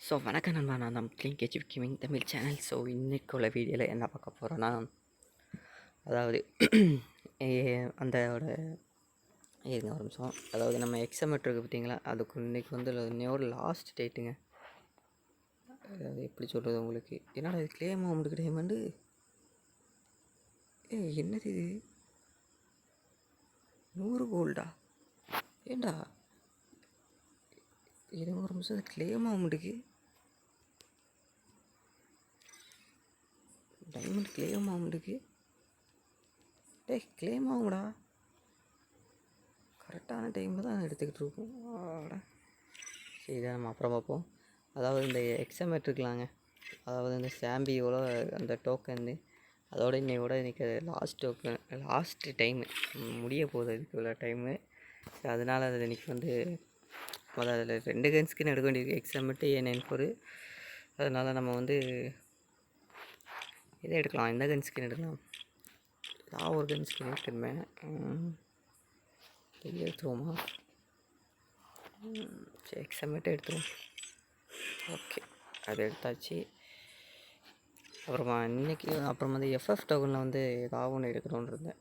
So வணக்கம் நண்பா. நான் தான் clean KG gaming Tamil channel. So இன்றைக்கு உள்ள வீடியோவில் என்ன பார்க்க போகிறோன்னா அதாவது அந்தோட இருங்க ஒரு நிமிஷம். அதாவது நம்ம எக்ஸாமெட் இருக்குது பார்த்தீங்களா? அதுக்கு இன்னைக்கு வந்து இன்னையோட லாஸ்ட் டேட்டுங்க அதாவது எப்படி சொல்கிறது உங்களுக்கு? என்னடா இது கிளேம் அமௌண்ட்டுக்கு டைமண்டு ஏ என்னது இது? நூறு கோல்டா ஏண்டா? இருங்க ஒரு நிமிஷம் கிளேம் அமௌண்ட்டுக்கு டைமண்ட் கிளைம் ஆகும்டுக்கு டேய் கிளைம் ஆகும்டா கரெக்டான டைமில் தான் எடுத்துக்கிட்டு இருக்கோம். ஆடா. சரி இதை நம்ம அப்புறம் பார்ப்போம். அதாவது இந்த எக்ஸாம் எடுத்துக்கலாங்க அதாவது இந்த சாம்பியோட அந்த டோக்கன் அதோட இன்னையோட இன்றைக்கி லாஸ்ட் டோக்கன் லாஸ்ட்டு டைமு முடிய போகுது அதுக்கு உள்ள டைமு அதனால் அது இன்றைக்கி வந்து அதாவது அதில் ரெண்டு கன் ஸ்கின் எடுக்க வேண்டியிருக்கு. மட்டும் ஏ நைன் ஃபோரு அதனால் நம்ம வந்து இதை எடுக்கலாம். எந்த கன் ஸ்கின் எடுக்கலாம். ஏதாவது ஒரு கன் ஸ்கின் எடுத்துருமே எடுத்துருவோமா? சரி எக்ஸாம் மட்டும் எடுத்துருவோம். ஓகே. அது எடுத்தாச்சு. அப்புறமா இன்றைக்கி அப்புறம் வந்து எஃப்எஃப் டோக்கனில் வந்து ஏதாவது ஒன்று எடுக்கணும்னு இருந்தேன்.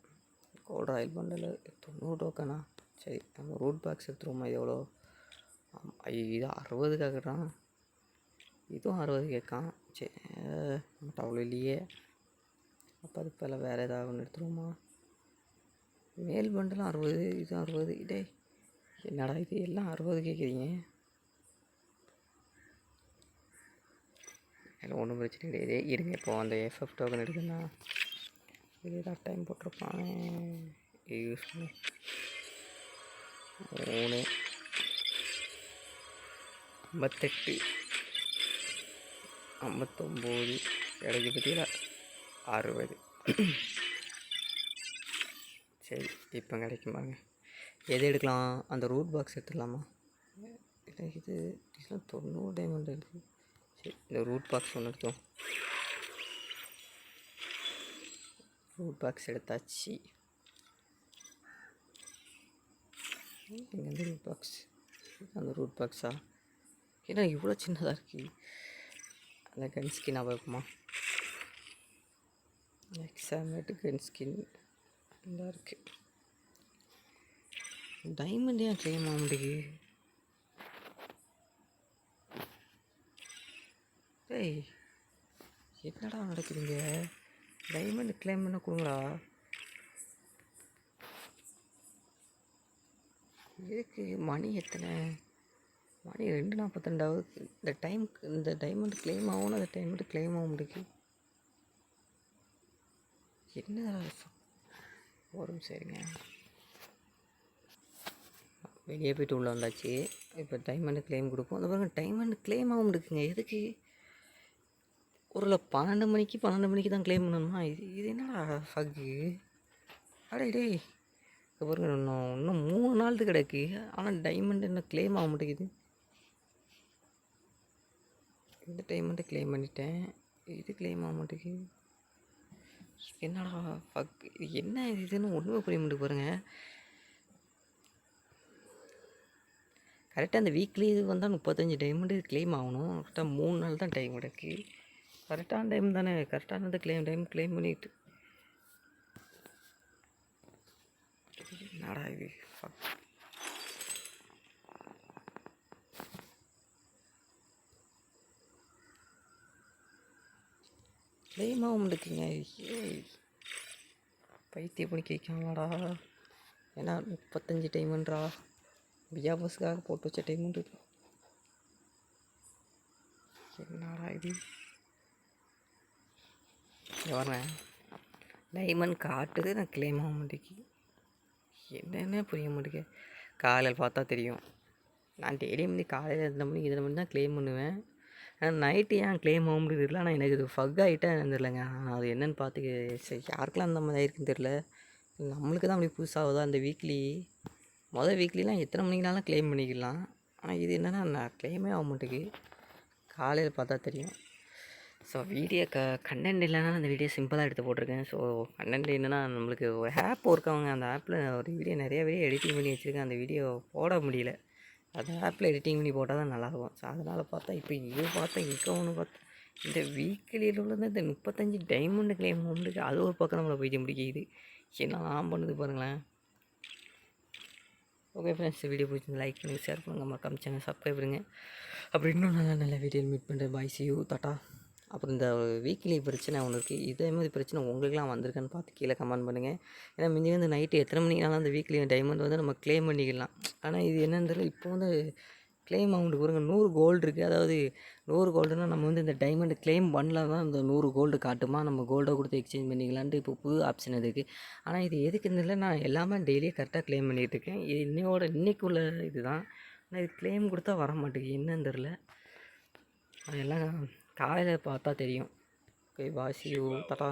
கோல்ட் ராயல் பண்டில் தொண்ணூறு டோக்கனா சரி நம்ம ரூட் பாக்ஸ் எடுத்துருவோமா? இது எவ்வளோ? இது அறுபது கேட்குறான் இதுவும் அறுபது கேட்கான். சரி நம்மகிட்ட அவ்வளோ இல்லையே அப்போ அதுக்கு பதில் வேறு ஏதாவது ஒன்று எடுத்துருவோமா? மேல் பண்டெலாம் அறுபது இதுவும் அறுபது. இடே என்னடா இது? எல்லாம் அறுபது கேட்குறீங்க அதில் ஒன்றும் பிரச்சனை கிடையாது. இருங்க இப்போ அந்த எஃப்எஃப் டோக்கன் எடுக்குன்னா இது ஏதாவது டைம் போட்டிருப்பான். யூஸ் பண்ணு. மூணு. ஐம்பத்தெட்டு. ஐம்பத்தொம்போது. கிடைக்கு பற்றியில் அறுபது. சரி இப்போ கிடைக்கும் பாருங்க. எது எடுக்கலாம்? அந்த ரூட் பாக்ஸ் எடுத்துடலாமா? இல்லை இது இதெல்லாம் தொண்ணூறு டைமண்ட் இருக்குது சரி இந்த ரூட் பாக்ஸ் ஒன்று எடுத்தோம் ரூட் பாக்ஸ் எடுத்தாச்சு. எங்கேருந்து ரூட் பாக்ஸ் அந்த ரூட் பாக்ஸா ஏன்னா இவ்வளோ சின்னதாக இருக்கு. அந்த கன் ஸ்கின் வைப்போமா எக்ஸாமேட்டு கன் ஸ்கின் இந்த இருக்குது டைமண்ட் ஏன் கிளைம் ஆக மாட்டேங்குது டேய் என்னடா நடக்குதுங்க? டைமண்ட் கிளைம் பண்ண கொடுங்களா இருக்கு மணி எத்தனை? மணி ரெண்டு நாற்பத்தெண்டாவது இந்த டைமுக்கு இந்த டைமண்ட் கிளைம் ஆகணும் அந்த டைமண்ட் கிளைம் ஆக முடியுது என்ன வரும் சரிங்க வெளியே போயிட்டு உள்ளே வந்தாச்சு. இப்போ டைமண்ட் கிளைம் கொடுப்போம். அந்த பாருங்க டைமண்ட் கிளைம் ஆக முடியுதுங்க எதுக்கு? ஒரு பன்னெண்டு மணிக்கு பன்னெண்டு மணிக்கு தான் கிளைம் பண்ணணுமா? இது இது என்னடா ஃபக்கு அடே டேய். இப்போ பாருங்க இன்னும் இன்னும் மூணு நாளுக்கு கிடக்கு. ஆனால் டைமண்ட் என்ன கிளைம் ஆக மாட்டேங்குது. இந்த டைமண்ட்டை கிளைம் பண்ணிட்டேன். இது கிளைம் ஆக மாட்டேங்கு என்னடா ஃபக் இது என்ன இதுன்னு ஒன்றுமே புரிய மாட்டேங்குது பாருங்க. கரெக்டாக அந்த வீக்லி இது வந்தால் முப்பத்தஞ்சு டைமண்டு கிளைம் ஆகணும். கரெக்டாக மூணு நாள் தான் டைம் கிடக்கு கரெக்டான டைம் தானே. கரெக்டானது கிளைம் டைம் கிளைம் பண்ணிட்டு. என்னடா இது? Fuck. கிளைம் ஆக முடியுதுங்க ஏய் பைத்திய பண்ணி கேட்காமடா ஏன்னா முப்பத்தஞ்சு டைமுன்றா. பியா பஸ்ஸுக்காக போட்டு வச்ச டைமண்ட் என்னடா இது? வரேன் டைமண்ட் காட்டுது நான் கிளைம் ஆக மாட்டேங்கி என்னென்ன புரிய மாட்டேங்க காலையில் பார்த்தா தெரியும். நான் டெய்லியும் வந்து காலையில் இருந்த மணிக்கு இதில் மணி தான் கிளைம் பண்ணுவேன். நைட்டு ஏன் க்ளைம் ஆக முடியுது? ஆனால் எனக்கு இது ஃபக் ஆகிட்டேன் தெரிலங்க அது என்னென்னு பார்த்து சரி யாருக்கெல்லாம் அந்த மாதிரி ஆயிருக்குன்னு தெரில நம்மளுக்கு தான் அப்படி புதுசாகுதா அந்த வீக்லி மொதல் வீக்லிலாம் எத்தனை மணிக்குனாலும் கிளைம் பண்ணிக்கலாம். ஆனால் இது என்னன்னா நான் க்ளைமே ஆக மாட்டேங்குது. காலையில் பார்த்தா தெரியும். ஸோ வீடியோ க கண்டென்ட் இல்லைன்னா அந்த வீடியோ சிம்பிளாக எடுத்து போட்டிருக்கேன். ஸோ கண்டென்ட் என்னென்னா நம்மளுக்கு ஒரு ஆப் இருக்கவங்க அந்த ஆப்பில் ஒரு வீடியோ நிறைய வீடியோ எடிட்டிங் பண்ணி வச்சுருக்கேன். அந்த வீடியோ போட முடியல. அதை ஆப்பில் எடிட்டிங் பண்ணி போட்டால் தான் நல்லாயிருக்கும். ஸோ அதனால் பார்த்தா இப்போ இது பார்த்தா இங்கே ஒன்று பார்த்தா இந்த வீக்லியில் உள்ளது இந்த முப்பத்தஞ்சு டைமண்ட் கிளைம் முடிக்கு அது ஒரு பக்கம் நம்மளை போயிட்டு முடிக்கிது. என்ன ஆம் பண்ணுது பாருங்களேன். ஓகே ஃப்ரெண்ட்ஸ் வீடியோ பிடிச்சி லைக் பண்ணுங்கள் ஷேர் பண்ணுங்கள் மறக்காம சேனல் சப்ஸ்கிரைப் பண்ணுங்கள் அப்படி இன்னும் நல்லா நல்ல வீடியோ மீட் பண்ணுறேன் பாய் சி யூ டாட்டா அப்புறம் இந்த வீக்லி பிரச்சனை ஒன்று இருக்குது இதே மாதிரி பிரச்சனை உங்களுக்குலாம் வந்திருக்கான்னு பார்த்து கீழே கமெண்ட் பண்ணுங்கள் ஏன்னா முந்தி வந்து நைட்டு எத்தனை மணிக்குனாலும் அந்த வீக்லி டைமண்ட் வந்து நம்ம க்ளைம் பண்ணிக்கலாம். ஆனால் இது என்னன்னு தெரியல இப்போ வந்து க்ளைம் அமௌண்ட் பாருங்க நூறு கோல்டு இருக்குது அதாவது நூறு கோல்டுனால் நம்ம வந்து இந்த டைமண்ட் க்ளைம் பண்ணல தான் இந்த நூறு கோல்டு காட்டுமா? நம்ம கோல்டை கொடுத்து எக்ஸ்சேஞ்ச் பண்ணிக்கலான்ட்டு இப்போ புது ஆப்ஷன் இருக்குது ஆனால் இது எதுக்குன்னு தெரியல நான் எல்லாமே டெய்லியும் கரெக்டாக க்ளைம் பண்ணிகிட்டு இருக்கேன் இது இன்னையோட இன்னைக்குள்ள இதுதான். ஆனால் இது க்ளைம் கொடுத்தா வர மாட்டேங்குது என்னன்னு தெரில அதெல்லாம் காலையில் பார்த்தா தெரியும். ஓகே வாசி தட்டா